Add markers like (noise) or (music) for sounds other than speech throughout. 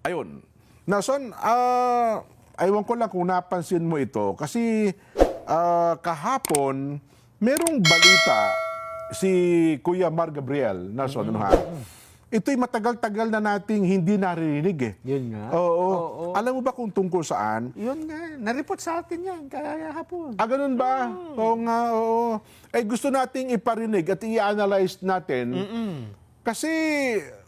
Ayun. Nason, ah, aywan ko lang kung napansin mo ito kasi ah, kahapon merong balita si Kuya Mar Gabriel, Nason, ano ha? Ito'y matagal-tagal na nating hindi naririnig eh. Yun nga. Oo. Alam mo ba kung tungkol saan? Yun nga. Na-report sa atin yan kaya hapon. Ah, ganun ba? Oo nga, oo. Eh, gusto nating iparinig at i-analyze natin. Kasi, mu-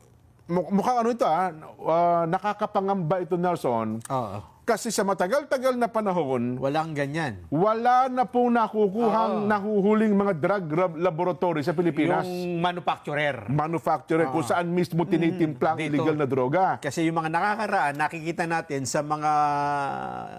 mukhang ano ito ah, ah, nakakapangamba ito, Nelson. Oo. Kasi sa matagal-tagal na panahon, Walang ganyan. wala na pong nakukuhang nahuhuling mga drug lab- laboratory sa Pilipinas. Yung manufacturer. Manufacturer kung saan mismo tinitimpla ang dito. illegal na droga. Kasi yung mga nakakaraan, nakikita natin sa mga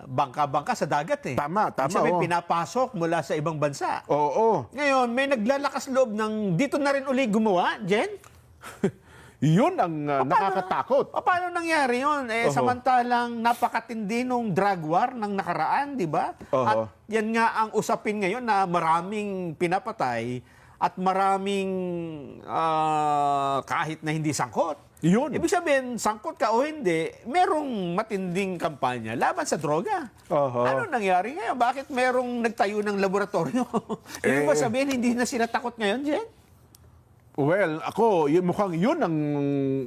bangka-bangka sa dagat eh. Tama, tama, Sabi, oh. pinapasok mula sa ibang bansa. Oo. Ngayon, may naglalakas loob ng dito na rin uli gumawa, Jen? (laughs) Yun ang ah, nakakatakot. O, paano nangyari yun? Eh, Oho. samantalang napakatindi nung drug war ng nakaraan, di ba? Oho. At yan nga ang usapin ngayon na maraming pinapatay at maraming ah, kahit na hindi sangkot. Yun. Ibig sabihin, sangkot ka o hindi, merong matinding kampanya laban sa droga. Oho. Ano nangyari ngayon? Bakit merong nagtayo ng laboratorio? (laughs) Ibig ba Eh. sabihin, hindi na sila takot ngayon, Jen? Well, ako, yun, mukhang yun ang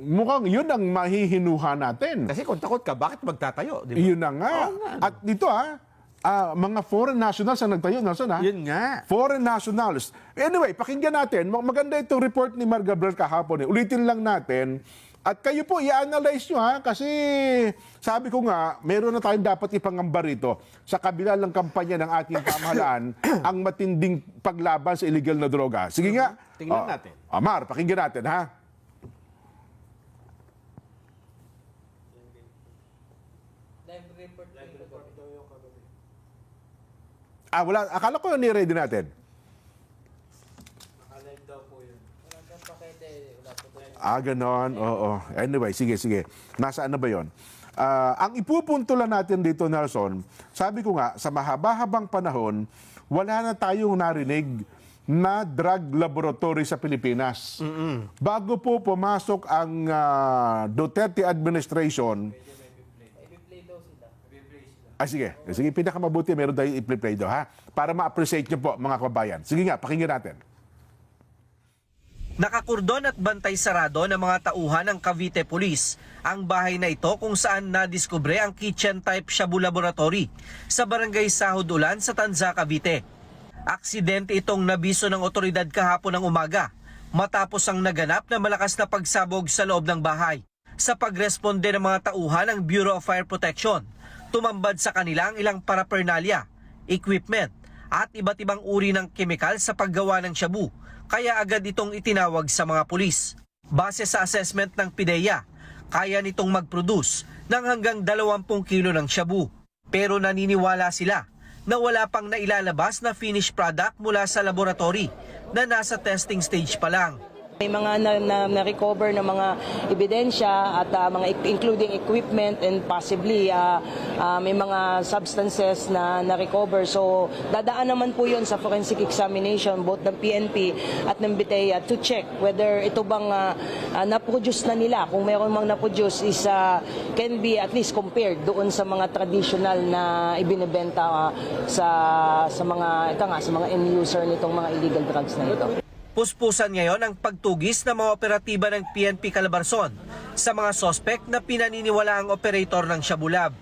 mukhang yun ang mahihinuha natin. Kasi kung takot ka, bakit magtatayo? Di ba? Yun na nga. Oo nga. At dito ah, ah, mga foreign nationals ang nagtayo, Nelson ha? Yun nga. Foreign nationals. Anyway, pakinggan natin. Mag- Maganda itong report ni Mar Gabriel kahapon. Eh. Ulitin lang natin. At kayo po, i-analyze nyo ha, kasi sabi ko nga, meron na tayong dapat ipangamba rito sa kabila ng kampanya ng ating pamahalaan (coughs) ang matinding paglaban sa illegal na droga. Sige nga. Tingnan Oh, natin. Amar, pakinggan natin ha. Ah, wala. Akala ko ni-ready natin. Ah, ganon. Oo. Anyway, sige, sige. Nasaan na ba yon? Ah, ang ipupunto lang natin dito, Nelson, sabi ko nga, sa mahaba-habang panahon, wala na tayong narinig na drug laboratory sa Pilipinas. Bago po pumasok ang ah, Duterte administration, Ah, sige. Sige, pinakamabuti meron tayong i-play daw, ha? Para ma-appreciate nyo po, mga kabayan. Sige nga, pakinggan natin. Nakakurdon at bantay sarado ng mga tauhan ng Cavite Police ang bahay na ito kung saan nadiskubre ang kitchen type Shabu Laboratory sa barangay Sahod Ulan sa Tanza, Cavite. Aksidente itong nabiso ng otoridad kahapon ng umaga matapos ang naganap na malakas na pagsabog sa loob ng bahay. Sa pagresponde ng mga tauhan ng Bureau of Fire Protection, tumambad sa kanila ang ilang paraphernalia, equipment at iba't ibang uri ng kemikal sa paggawa ng shabu kaya agad itong itinawag sa mga pulis. Base sa assessment ng PIDEA, kaya nitong mag-produce ng hanggang 20 kilo ng shabu. Pero naniniwala sila na wala pang nailalabas na finished product mula sa laboratory na nasa testing stage pa lang. May mga na, na, na-recover na mga ebidensya at ah, mga e- including equipment and possibly ah, ah, may mga substances na na-recover. So dadaan naman po yon sa forensic examination both ng PNP at ng BITEA to check whether ito bang ah, ah, na-produce na nila. Kung meron mang na-produce is ah, can be at least compared doon sa mga traditional na ibinebenta ah, sa sa mga ito nga sa mga end user nitong mga illegal drugs na ito. Puspusan ngayon ang pagtugis ng mga operatiba ng PNP Calabarzon sa mga sospek na pinaniniwala ang operator ng Shabulab.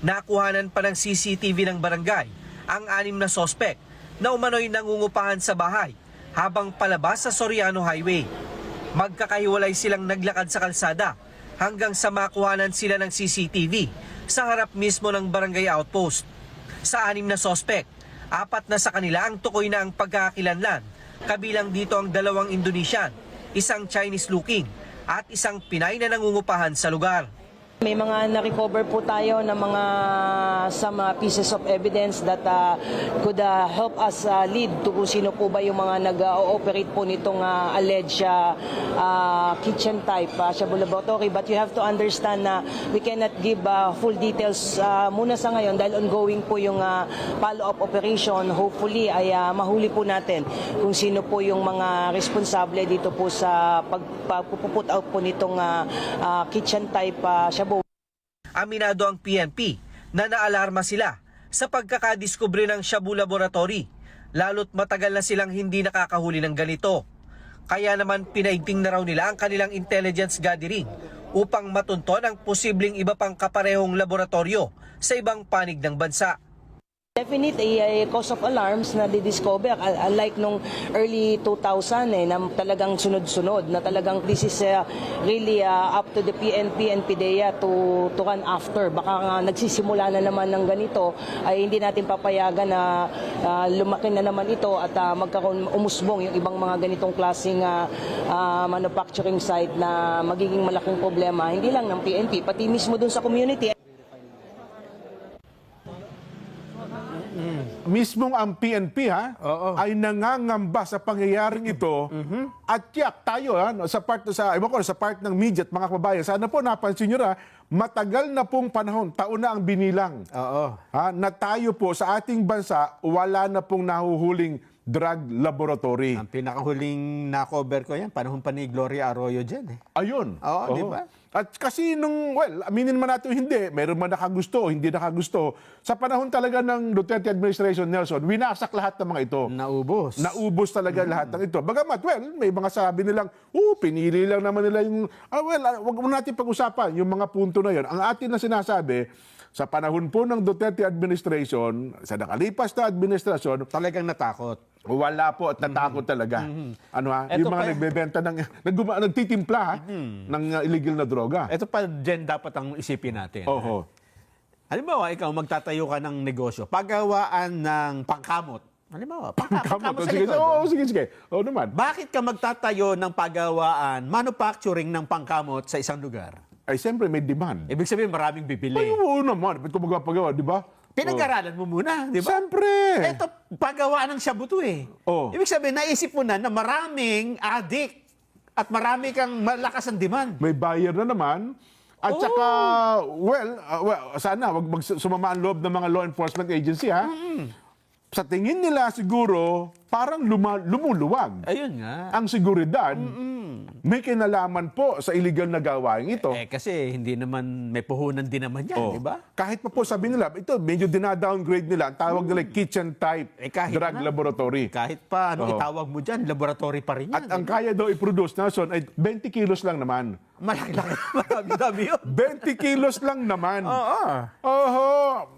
Nakuhanan pa ng CCTV ng barangay ang anim na sospek na umano'y nangungupahan sa bahay habang palabas sa Soriano Highway. Magkakahiwalay silang naglakad sa kalsada hanggang sa makuhanan sila ng CCTV sa harap mismo ng barangay outpost. Sa anim na sospek, apat na sa kanila ang tukoy na ang pagkakakilanlan Kabilang dito ang dalawang Indonesian, isang Chinese-looking at isang Pinay na nangungupahan sa lugar. May mga na-recover po tayo ng mga some uh, pieces of evidence that uh, could uh, help us uh, lead to sino po ba yung mga nag-ooperate po nitong uh, alleged uh, uh, kitchen type uh, Shabu Laboratory. But you have to understand na we cannot give uh, full details uh, muna sa ngayon dahil ongoing po yung uh, follow-up operation. Hopefully ay uh, mahuli po natin kung sino po yung mga responsable dito po sa pag, pagpuput out po nitong uh, uh, kitchen type uh, Shabu. Aminado ang PNP na naalarma sila sa pagkakadiskubre ng Shabu Laboratory lalo't matagal na silang hindi nakakahuli ng ganito. Kaya naman pinaigting na raw nila ang kanilang intelligence gathering upang matunton ang posibleng iba pang kaparehong laboratorio sa ibang panig ng bansa. Definite a, a cause of alarms na didiscover. Uh, unlike nung early 2000 eh na talagang sunod-sunod na talagang this is uh, really uh, up to the PNP and PDEA to to run after. Baka nga nagsisimula na naman ng ganito ay hindi natin papayagan na uh, lumaki na naman ito at uh, magkaroon umusbong yung ibang mga ganitong klaseng uh, uh, manufacturing site na magiging malaking problema hindi lang ng PNP pati mismo dun sa community mismong ang PNP ha Oo. ay nangangamba sa pangyayaring ito at yak tayo ha no, sa part sa ewan ko, sa part ng media at mga kababayan sana po napansin niyo na matagal na pong panahon taon na ang binilang Oo. ha, na tayo po sa ating bansa wala na pong nahuhuling drug laboratory. Ang pinakahuling na-cover ko yan, panahon pa ni Gloria Arroyo dyan eh. Ayun. Oo, di ba? At kasi nung, well, aminin man natin hindi, meron man nakagusto, hindi nakagusto. Sa panahon talaga ng Duterte administration, Nelson, winasak lahat ng mga ito. Naubos. Naubos talaga lahat ng ito. Bagamat, well, may mga sabi nilang, oh, pinili lang naman nila yung, ah, well, ah, wag mo natin pag-usapan yung mga punto na yon. Ang atin na sinasabi, sa panahon po ng Duterte administration, sa nakalipas na administrasyon, Talagang natakot. wala po at natakot talaga. Ano ha? Eto yung mga pa- nagbebenta ng, nagguma, nagtitimpla ha, ng uh, illegal na droga. Ito pa dyan dapat ang isipin natin. Oho. Halimbawa, ikaw magtatayo ka ng negosyo, paggawaan ng pangkamot. Halimbawa, pangka, (laughs) pangkamot sa likod. oo, sige, sige. Oo naman. Bakit ka magtatayo ng paggawaan, manufacturing ng pangkamot sa isang lugar? Ay, siyempre may demand. Ibig sabihin, maraming Ay, bibili. oo naman. Ba't ko magpapagawa, di ba? Pinag-aralan mo muna, di ba? Siyempre. Ito, paggawaan ng shabuto eh. Oh. Ibig sabihin, naisip mo na na maraming addict at marami kang malakas ang demand. May buyer na naman. At saka, well, uh, well, sana wag mag sumama ang loob ng mga law enforcement agency, ha? Sa tingin nila siguro, parang luma, lumuluwag Ayun nga. ang seguridad. May kinalaman po sa illegal na gawain ito. Eh, kasi hindi naman, may puhunan din naman yan, Oh. di ba? Kahit pa po sabi nila, ito medyo dinadowngrade nila. Ang tawag nila kitchen type Eh, kahit drug na. Eh, laboratory. Kahit pa, ano Oo. itawag mo dyan, laboratory pa rin yan. At ang di ba? kaya daw i-produce, Nelson, ay 20 kilos lang naman. Malaki-laki, (laughs) marami-dami yun. 20 kilos lang naman. Oo. Oho,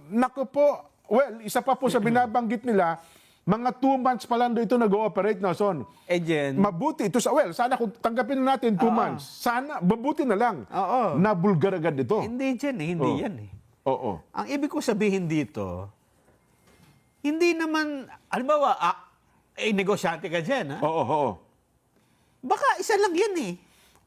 naku po. Well, isa pa po sa (clears throat) binabanggit nila, mga two months pa lang ito nag-ooperate, Nelson. Eh, Jen, Mabuti ito sa, well, sana kung tanggapin na natin two months, sana, mabuti na lang. Oo. Nabulgar agad ito. hindi dyan eh, hindi Oh. yan eh. Oo. Ang ibig ko sabihin dito, hindi naman, halimbawa, ah, eh, negosyante ka dyan, ha? Oo, oo. Baka isa lang yan eh.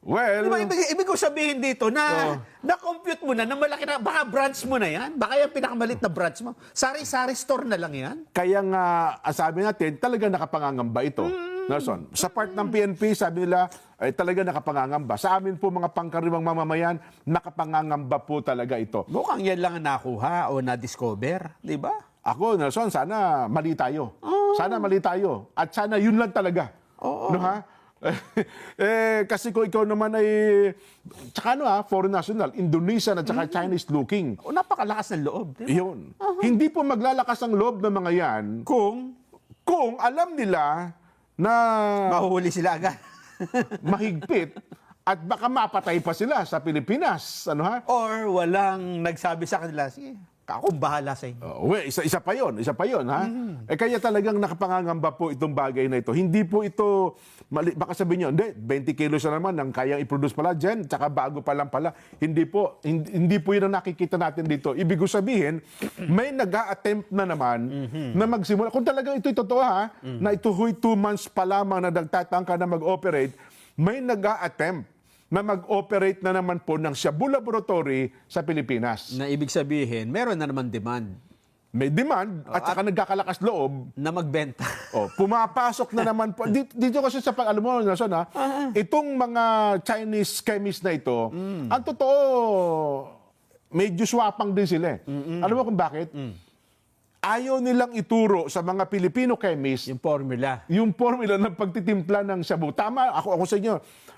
Well, Di ba, ibig, ibig ko sabihin dito na Oo. na-compute mo na na malaki na, baka branch mo na yan. Baka yung pinakamalit na branch mo. Sari-sari store na lang yan. Kaya nga, ang sabi natin, talaga nakapangangamba ito. Nelson, sa part ng PNP, sabi nila, ay talaga nakapangangamba. Sa amin po mga pangkaribang mamamayan, nakapangangamba po talaga ito. Mukhang yan lang ang nakuha o na-discover. Di ba? Ako, Nelson, sana mali tayo. Sana mali tayo. At sana yun lang talaga. Oo. No, ha? (laughs) eh, kasi kung ikaw naman ay, tsaka ano ha, foreign national, Indonesian at tsaka Chinese looking. O napakalakas ng loob. Di ba? Yun. Hindi po maglalakas ang loob ng mga yan Kung kung alam nila na mahuhuli sila agad. (laughs) mahigpit at baka mapatay pa sila sa Pilipinas. Ano ha? Or walang nagsabi sa kanila, sige, akong bahala sa inyo. Oh, well, isa, isa pa yon, isa pa yon, ha? Eh kaya talagang nakapangangamba po itong bagay na ito. Hindi po ito, mali, baka sabihin nyo, hindi, 20 kilos na naman ang kayang i-produce pala dyan, tsaka bago pa lang pala. Hindi po, hindi, hindi po yun ang nakikita natin dito. Ibig ko sabihin, may nag attempt na naman na magsimula. Kung talagang ito'y totoo, ha, na ito huy two months pa lamang na nagtatangka na mag-operate, may nag attempt na mag-operate na naman po ng Shabu Laboratory sa Pilipinas. Na ibig sabihin, meron na naman demand May demand at saka nagkakalakas loob. na magbenta. (laughs) Oh, pumapasok na naman po. Dito, dito kasi sa pag alam mo Nelson ha, itong mga Chinese chemist na ito, ang totoo medyo swapang din sila. eh. Alam mo kung bakit? Ayaw nilang ituro sa mga Filipino chemist yung formula. yung formula ng pagtitimpla ng shabu. Tama, ako, ako sa inyo.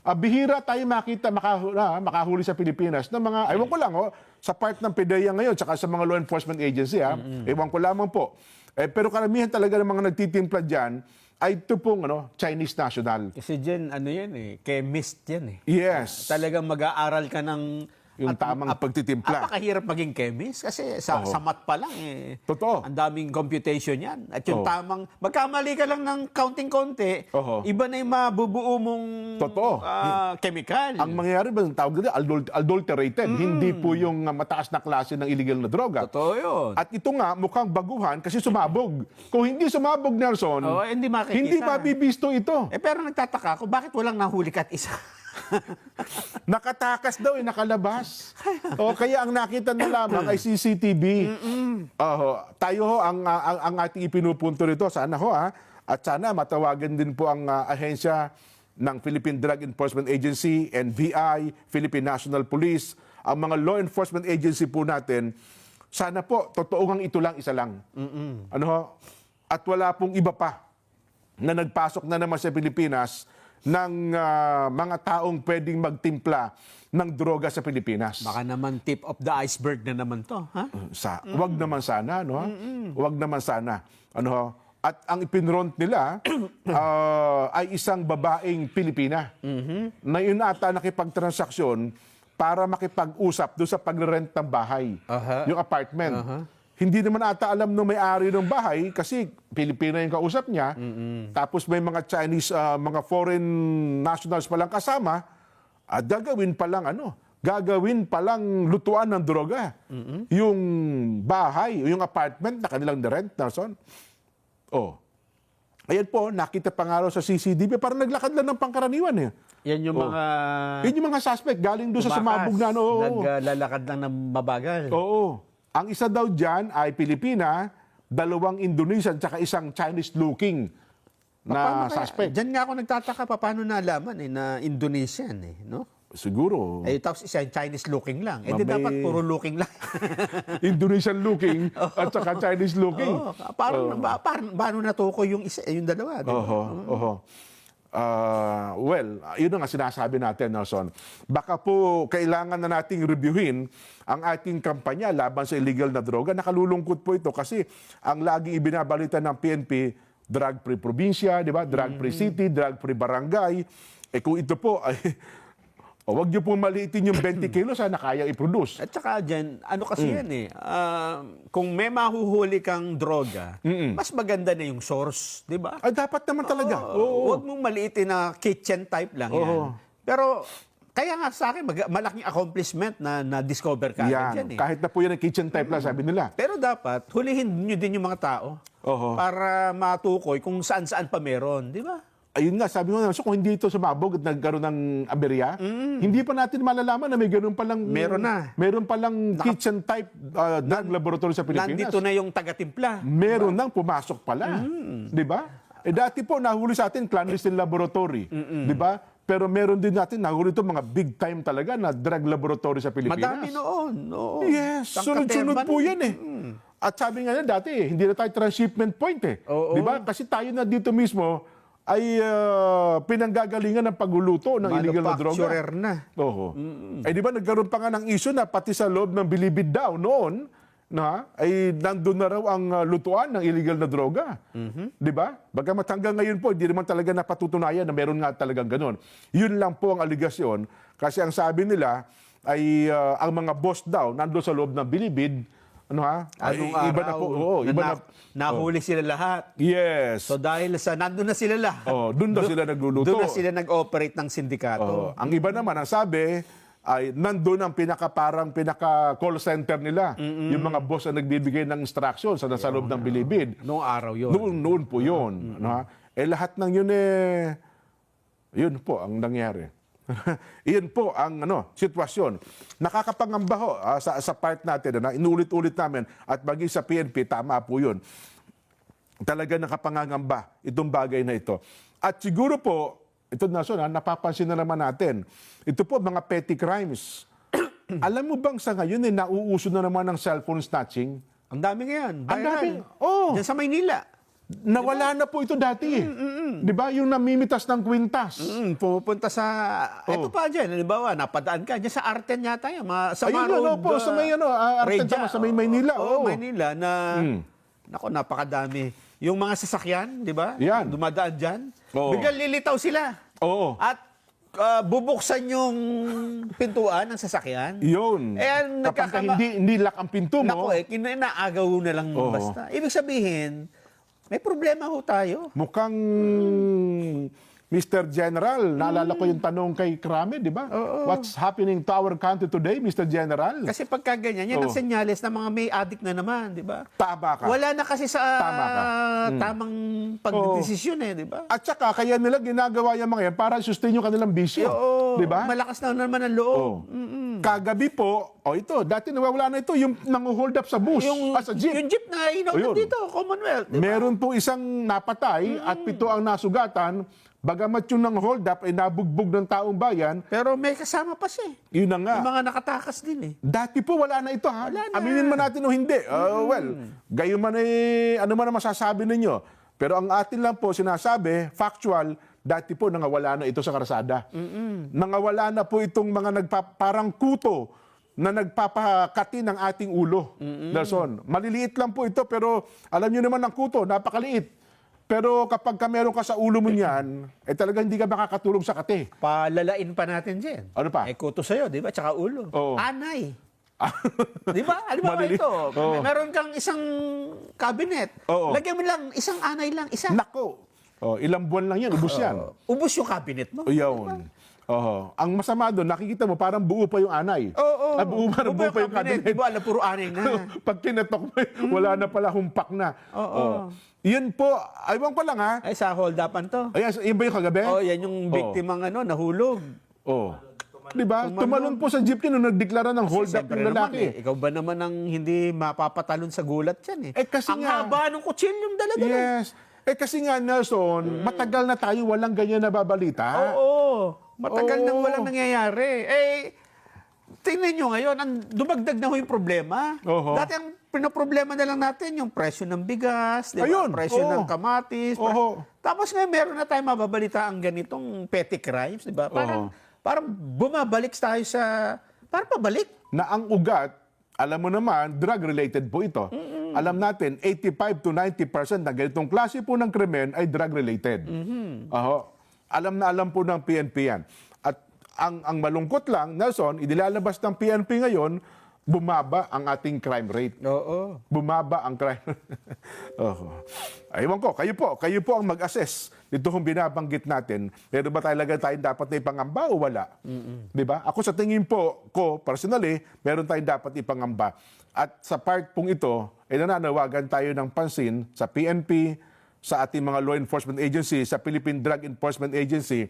Ah, bihira tayo makita, makahuli, makahuli sa Pilipinas ng mga, ayaw ko lang, oh, sa part ng PDEA ngayon, tsaka sa mga law enforcement agency, ha? Ewan ko lamang po. Eh, pero karamihan talaga ng mga nagtitimpla dyan ay ito pong ano, Chinese national. Kasi dyan, ano yan eh, chemist yan eh. Yes. Talagang mag-aaral ka ng... Yung tamang pagtitimpla. Napakahirap maging chemist kasi sa, Oo. sa math pa lang eh. Totoo. Ang daming computation yan. At yung Oo. tamang, magkamali ka lang ng counting konti, Oo. iba na yung mabubuo mong Totoo. ah, chemical. Ang mangyayari ba, ang tawag nila, adul- adulterated. Hindi po yung uh, mataas na klase ng illegal na droga. Totoo yun. At ito nga, mukhang baguhan kasi sumabog. Kung hindi sumabog, Nelson, Oo, hindi makikita. hindi mabibisto ito. eh pero nagtataka ako, bakit walang nahuli kat isa? (laughs) Nakatakas daw eh, nakalabas. o kaya ang nakita na lamang ay CCTV. Oho, tayo ho ang, ang, ang ating ipinupunto rito. Sana ho ah. At sana matawagan din po ang ah, ahensya ng Philippine Drug Enforcement Agency, NBI, Philippine National Police, ang mga law enforcement agency po natin. Sana po, totoo ngang ito lang, isa lang. Ano ho? At wala pong iba pa na nagpasok na naman sa Pilipinas ng ah, mga taong pwedeng magtimpla ng droga sa Pilipinas. Baka naman tip of the iceberg na naman to. Ha? Sa, wag naman sana, no? Wag naman sana. Ano ho? At ang ipinront nila (coughs) ah, ay isang babaeng Pilipina na yun ata nakipagtransaksyon para makipag-usap doon sa pagre-rent ng bahay, Aha. yung apartment. Hindi naman ata alam ng may-ari ng bahay kasi Pilipina yung kausap niya. Tapos may mga Chinese, ah, mga foreign nationals palang kasama. At gagawin palang ano, gagawin palang lutuan ng droga. Yung bahay, yung apartment na kanilang rent, Nelson. Oh. Ayan po, nakita pa nga sa CCTV, parang naglakad lang ng pangkaraniwan eh. Yan yung Oh. mga... Yun yung mga suspect, galing doon sa sumabog na ano. Naglalakad lang ng mabagal. Oo. Ang isa daw dyan ay Pilipina, dalawang Indonesian, tsaka isang Chinese-looking na Paano kaya- suspect. Diyan nga ako nagtataka pa paano nalaman eh, na Indonesian eh, no? Siguro. Eh, tapos isa yung Chinese looking lang. Eh, di dapat puro looking lang. (laughs) Indonesian-looking (laughs) at saka Chinese-looking. Oo, parang, ba, parang, paano natukoy yung isa, yung dalawa? di ba? Oho, oho. Ah, well, yun ang sinasabi natin, Nelson. Baka po kailangan na nating reviewin ang ating kampanya laban sa illegal na droga. Nakalulungkot po ito kasi ang lagi ibinabalita ng PNP, drug-free probinsya, di ba? Drug-free city, drug-free barangay. Eh kung ito po (laughs) ay o wag niyo po maliitin yung 20 (clears throat) kilos sana kaya i-produce. At saka dyan, ano kasi yan eh, ah, kung may mahuhuli kang droga, mas maganda na yung source, di ba? Ay dapat naman talaga. Oo, Oo. Huwag mong maliitin na kitchen type lang yan. Oo. Pero, kaya nga sa akin, mag- malaking accomplishment na na-discover ka agad yan Yan. eh. Kahit na po yan ang kitchen type lang, sabi nila. Pero dapat, hulihin nyo din yung mga tao Oho. para matukoy kung saan-saan pa meron, di ba? Ayun nga, sabi mo na, so kung hindi ito sumabog at nagkaroon ng aberya, hindi pa natin malalaman na may ganun palang... Mm. Meron na. Meron palang kitchen type uh, drug laboratory sa Pilipinas. Nandito na yung taga-timpla. Meron nang pumasok pala. Mm. Di ba? Eh dati po, nahuli sa atin clandestine laboratory. Di ba? Pero meron din natin, nahuli ito mga big time talaga na drug laboratory sa Pilipinas. Madami noon. Oo. Yes, sunod-sunod po yan eh. At sabi nga na dati, eh, hindi na tayo transshipment point eh. Di ba? Kasi tayo na dito mismo ay ah, pinanggagalingan ng pagluluto ng illegal na droga. Manufacturer na. Oo. Eh di ba nagkaroon pa nga ng issue na pati sa loob ng bilibid daw noon na ay nandun na raw ang ah, lutuan ng illegal na droga. Di ba? Bagamat hanggang ngayon po, hindi naman talaga napatutunayan na meron nga talagang ganon. Yun lang po ang aligasyon kasi ang sabi nila ay ah, ang mga boss daw nandun sa loob ng bilibid, ano ha? Ay, Anong iba araw na po. Oo, na, iba na. na- nahuli sila lahat. Yes. So dahil sa nandun na sila lahat. Oh, doon na sila nagluluto. Doon na sila nag-operate ng sindikato. Oo. ang iba naman, ang sabi, ay nandun ang pinaka parang pinaka call center nila. Yung mga boss na nagbibigay ng instructions sa nasa loob ng bilibid. Noong araw yun. Noon, noon po yun. ano ha? Eh lahat ng yun eh, yun po ang nangyari. (laughs) Iyon po ang ano, sitwasyon. Nakakapangamba ho ah, sa, sa part natin na inulit-ulit namin at maging sa PNP, tama po yun. Talaga nakapangangamba itong bagay na ito. At siguro po, ito na so, napapansin na naman natin, ito po mga petty crimes. (coughs) Alam mo bang sa ngayon eh, nauuso na naman ng cellphone snatching? Ang dami ngayon. Ang dami. Oh. Diyan sa Maynila. Nawala na po ito dati. Eh. Di ba? Yung namimitas ng kwintas. Mm, pumupunta sa... Ito Oh. pa dyan, halimbawa, napadaan ka dyan sa Arten yata yan. Mga, sa Ayun, Marod, ano po, sa may, ano, ah, Arten tama, sa may Maynila, Oo, oo. Maynila na... Mm. Nako, napakadami. Yung mga sasakyan, di ba? Yan. Dumadaan dyan. Oo. Biglang lilitaw sila. Oo. At ah, bubuksan yung pintuan ng sasakyan. Yun. Eh, Kapag ka nagkakama- hindi, hindi lock ang pinto mo. Nako eh, kinaagaw na lang Oo. basta. Ibig sabihin, may problema ho tayo. Mukhang Mr. General, naalala ko yung tanong kay Krame, di ba? What's happening to our country today, Mr. General? Kasi pagka ganyan, yan ang Oo. senyales na mga may addict na naman, di ba? Tama ka. Wala na kasi sa Tama ka. Hmm. tamang pagdesisyon eh, di ba? At saka, kaya nila ginagawa yung mga yan para sustain yung kanilang bisyo. Oo, Di ba? Malakas na naman ang loob. Oh. Kagabi po, o ito, dati nawawala na ito, yung nangu-hold up sa bus, Yung, ah, sa jeep. yung jeep na O, inotan yun. dito, Commonwealth. di ba? Meron po isang napatay at pito ang nasugatan, bagamat yung nang hold up ay nabugbog ng taong bayan, Pero may kasama pa siya eh. yun na nga. Yung mga nakatakas din eh. Dati po wala na ito ha. Wala na. Aminin man natin o hindi. Uh, well, gayon man eh, ano man ang masasabi ninyo. Pero ang atin lang po sinasabi, factual, dati po nangawala na ito sa karsada. Nangawala na po itong mga nagpa, parang kuto na nagpapakati ng ating ulo. Nelson, maliliit lang po ito pero alam niyo naman ang kuto, napakaliit. Pero kapag ka meron ka sa ulo mo niyan, eh talagang hindi ka makakatulog sa kate. Palalain pa natin dyan. Ano pa? Eh, kuto sa'yo, di ba? Tsaka ulo. Oo. Anay. di ba? Ano ba Malili- ito? Oo. Meron kang isang cabinet. Oo. Lagyan mo lang, isang anay lang, isa. Nako. Oh, ilang buwan lang yan, ubus yan. Ubus yung cabinet mo. Yun. Oo. Ang masama doon, nakikita mo parang buo pa yung anay. Oo. Ah, buo, parang buo, pa yung cabinet. Ba? Alam, puro anay na. (laughs) Pag kinatok mo, wala na pala humpak na. Oo. Yun po, aywan ko lang ha. Ay, sa hold-upan to. Ayan, yun ba yung kagabi? Oh, yan yung biktimang ano, nahulog. Oo. Di ba? Tumalon po sa jeep niya nung nagdeklara ng hold up Siyempre yung naman, lalaki. eh, ikaw ba naman ang hindi mapapatalon sa gulat yan eh? Eh, kasi ang nga- haba ng kutsilyong dala-dala. Yes. Eh kasi nga, Nelson, matagal na tayo walang ganyan na babalita. Oo. Matagal Oo. nang walang nangyayari. Eh, tingnan nyo ngayon, ang dumagdag na ho yung problema. Oho. Dati ang pinoproblema na lang natin yung presyo ng bigas, di ba? Ayun, presyo oo. ng kamatis. pre- Oho. Tapos ngayon meron na tayong mababalita ang ganitong petty crimes, di ba? Parang, parang bumabalik tayo sa... Parang pabalik. na ang ugat, alam mo naman, drug-related po ito. Alam natin, 85 to 90% ng ganitong klase po ng krimen ay drug-related. Aho. Alam na alam po ng PNP yan. At ang, ang malungkot lang, Nelson, inilalabas ng PNP ngayon, bumaba ang ating crime rate. Oo. Bumaba ang crime. (laughs) oh. Aywan ko, kayo po, kayo po ang mag-assess nito kung binabanggit natin. Pero ba talaga tayo dapat na ipangamba o wala? Di ba? Ako sa tingin po, ko, personally, meron tayong dapat ipangamba. At sa part pong ito, ay nananawagan tayo ng pansin sa PNP, sa ating mga law enforcement agency, sa Philippine Drug Enforcement Agency,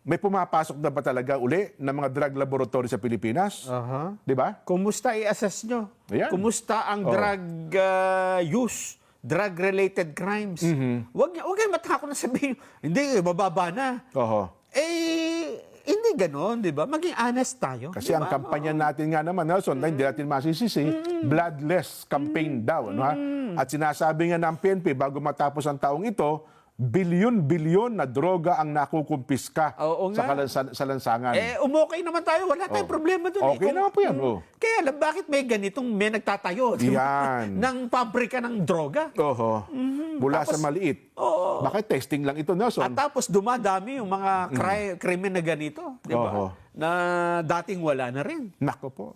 may pumapasok na ba talaga uli ng mga drug laboratory sa Pilipinas? Aha. Di ba? Kumusta i-assess nyo? Ayan. Kumusta ang Oo. drug uh, use? Drug-related crimes? Mhm. Wag, wag kayo matakot na sabihin, (laughs) hindi, mababa na. Oho. Eh, hindi ganon, di ba? Maging honest tayo. Kasi di ang kampanya natin nga naman, Nelson, na hindi natin masisisi, bloodless campaign daw. Ano, ha? At sinasabi nga ng PNP, bago matapos ang taong ito, bilyon-bilyon na droga ang nakukumpiska Oo sa, nga. kalansa- sa lansangan. Eh, umokay naman tayo. Wala tayong Oh. problema doon. Okay naman po yan, oh. Kaya alam, bakit may ganitong may nagtatayo? di ba? Yan. (laughs) ng pabrika ng droga. Oho. Mula sa Tapos- maliit. Oo. Bakit testing lang ito, Nelson? At tapos dumadami yung mga cri- krimen na ganito. Di ba? Oo. Na dating wala na rin. Nako po.